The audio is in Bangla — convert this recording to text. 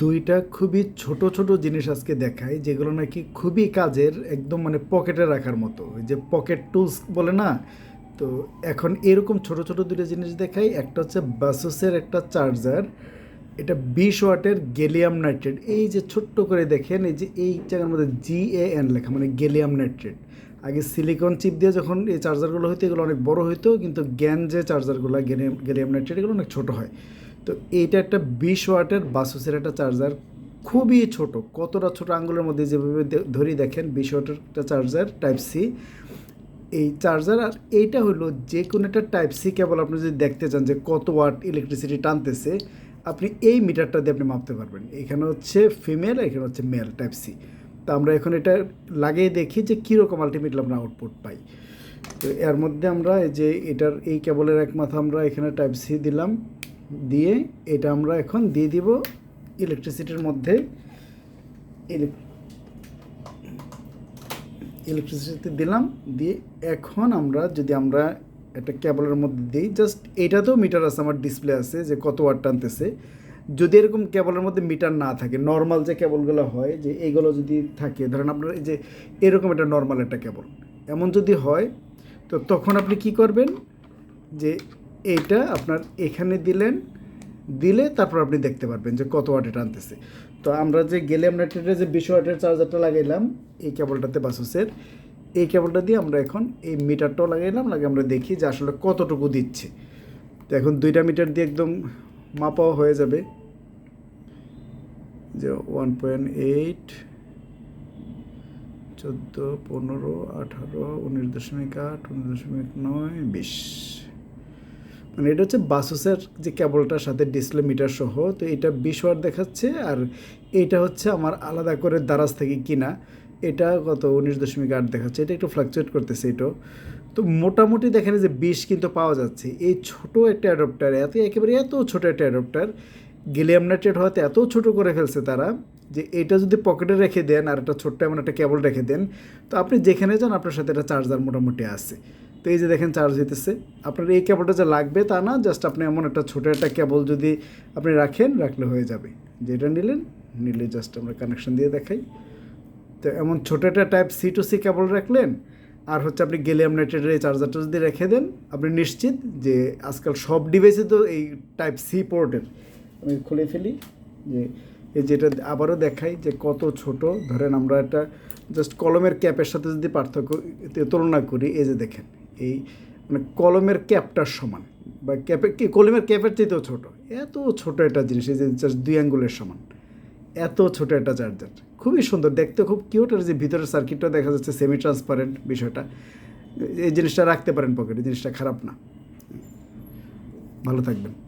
দুইটা খুবই ছোট ছোট জিনিস আজকে দেখাই, যেগুলো নাকি খুবই কাজের, একদম মানে পকেটে রাখার মতো। ওই যে পকেট টুলস বলে না? তো এখন এরকম ছোট ছোট দুটো জিনিস দেখাই, একটা হচ্ছে বাসুসের একটা চার্জার, এটা বিশ ওয়াটের গেলিয়াম নাইট্রেট। এই যে ছোট্ট করে দেখেন, এই যে এই জায়গার মধ্যে জি এ এন লেখা মানে গেলিয়াম নাইট্রেট। আগে সিলিকন চিপ দিয়ে যখন এই চার্জারগুলো হইতো, এগুলো অনেক বড় হইতো, কিন্তু গ্যান যে চার্জারগুলো, গেলিয়াম গেলিয়াম নাইট্রেট, এগুলো অনেক ছোটো হয়। তো এইটা একটা বিশ ওয়াটের বাসুসের একটা চার্জার, খুবই ছোট, কতটা ছোট আঙ্গুলের মধ্যে যেভাবে ধরি দেখেন, বিশ ওয়াটের একটা চার্জার টাইপ সি এই চার্জার আর এইটা হলো যে কোনো একটা টাইপ সি কেবল আপনি যদি দেখতে চান যে কত ওয়াট ইলেকট্রিসিটি টানতেছে, আপনি এই মিটারটা দিয়ে আপনি মাপতে পারবেন। এখানে হচ্ছে ফিমেল এখানে হচ্ছে মেল টাইপ সি তো আমরা এখন এটা লাগিয়ে দেখি যে কীরকম আলটিমেটলি আমরা আউটপুট পাই। তো এর মধ্যে আমরা যে এটার, এই কেবলের এক মাথা আমরা এখানে টাইপ সি দিলাম। দিয়ে এটা আমরা এখন দিয়ে দিব ইলেকট্রিসিটির মধ্যে। ইলেক- ইলেকট্রিসিটি দিলাম, দিয়ে এখন আমরা যদি আমরা একটা কেবলের মধ্যে দিই জাস্ট এইটাতেও মিটার আছে, আমার ডিসপ্লে আছে, যে কত ওয়াট টানতেছে। যদি এরকম কেবলের মধ্যে মিটার না থাকে নর্মাল যে কেবলগুলো হয়, যে এইগুলো যদি থাকে, ধরেন আপনার এই যে এরকম একটা নর্মাল একটা কেবল এমন যদি হয়, তো তখন আপনি কি করবেন? যে এইটা আপনার এখানে দিলেন, দিলে তারপর আপনি দেখতে পারবেন যে কত ওয়াটে টানতেছে। তো আমরা যে গেলিয়াম নাইট্রেটের যে বিশ ওয়াটের চার্জারটা লাগাইলাম, এই কেবলটাতে বাসুসের এই কেবলটা দিয়ে আমরা এখন এই মিটারটাও লাগাইলাম লাগে আমরা দেখি যে আসলে কতটুকু দিচ্ছে। তো এখন দুইটা মিটার দিয়ে একদম মাপাও হয়ে যাবে। যে ওয়ান পয়েন্ট এইট চোদ্দ, পনেরো, আঠারো, উনিশ দশমিক আট, উনিশ দশমিক নয়, বিশ। মানে এটা হচ্ছে বাসুসের যে কেবলটার সাথে ডিসপ্লে মিটার সহ, তো এটা বিশ ওয়াট দেখাচ্ছে, আর এটা হচ্ছে আমার আলাদা করে দারাজ থেকে কিনা, এটা কত উনিশ দশমিক আট দেখাচ্ছে, এটা একটু ফ্লাকচুয়েট করতেছে এটাও তো মোটামুটি দেখেন যে বিশ কিন্তু পাওয়া যাচ্ছে, এই ছোট একটা অ্যাডপ্টার এত একেবারে এত ছোট একটা অ্যাডপ্টার গেলিয়াম নাইট্রেট হওয়াতে এত ছোট করে ফেলছে তারা, যে এটা যদি পকেটে রেখে দেন আর একটা ছোট্ট এমন একটা কেবল রেখে দেন, তো আপনি যেখানে যান আপনার সাথে একটা চার্জার মোটামুটি আছে। তো এই যে দেখেন চার্জ দিতেছে। আপনার এই কেবলটা যে লাগবে তা না জাস্ট আপনি এমন একটা ছোটো একটা কেবল যদি আপনি রাখেন, রাখলে হয়ে যাবে। যেটা নিলেন, নিলে জাস্ট আমরা কানেকশন দিয়ে দেখাই। তো এমন ছোটো একটা type C to C cable রাখলেন, আর হচ্ছে আপনি গেলিয়াম নাইট্রেটের এই চার্জারটা যদি রেখে দেন, আপনি নিশ্চিত যে আজকাল সব ডিভাইসে তো এই টাইপ সি পোর্টের আমি খুলে ফেলি, যে এই যেটা আবারও দেখাই যে কত ছোট। ধরেন আমরা একটা জাস্ট কলমের ক্যাপের সাথে যদি পার্থক্য তুলনা করি, এই যে দেখেন এই মানে কলমের ক্যাপটার সমান বা ক্যাপে কি, কলমের ক্যাপের চাইতেও ছোটো। এত ছোট একটা জিনিস, এই জাস্ট দুই আঙ্গুলের সমান। এত ছোট একটা চার্জার খুবই সুন্দর, দেখতে খুব কিউট আর যে ভিতরের সার্কিটটা দেখা যাচ্ছে সেমি ট্রান্সপারেন্ট বিষয়টা। এই জিনিসটা রাখতে পারেন পকেটে জিনিসটা খারাপ না। ভালো থাকবেন।